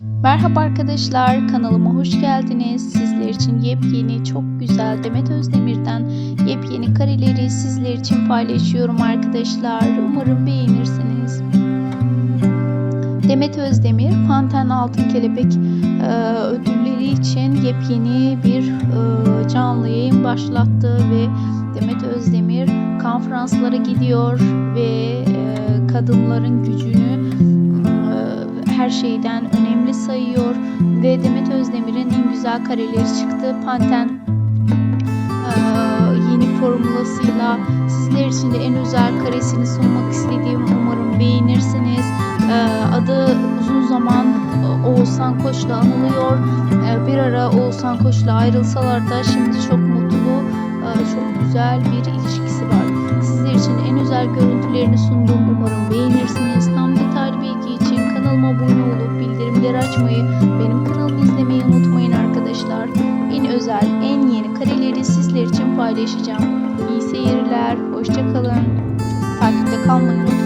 Merhaba arkadaşlar, kanalıma hoş geldiniz. Sizler için yepyeni, çok güzel Demet Özdemir'den yepyeni kareleri sizler için paylaşıyorum arkadaşlar. Umarım beğenirsiniz. Demet Özdemir, Panten Altın Kelebek e, ödülleri için yepyeni bir e, canlı yayın başlattı ve Demet Özdemir konferanslara gidiyor ve e, kadınların gücünü e, her şeyden önemli sayıyor ve Demet Özdemir'in en güzel kareleri çıktı. Panten e, yeni formulasıyla sizler için de en özel karesini sunmak istediğim umarım beğenirsiniz. E, adı uzun zaman Oğuzhan Koç'la anılıyor. E, bir ara Oğuzhan Koç'la ayrılsalar da şimdi çok mutlu, e, çok güzel bir ilişkisi var. Sizler için en özel görüntülerini sundum. Umarım beğenirsiniz. Açmayı, benim kanalımı izlemeyi unutmayın arkadaşlar. En özel, en yeni kareleri sizler için paylaşacağım. İyi seyirler, hoşça kalın. Takipte kalmayı unutmayın.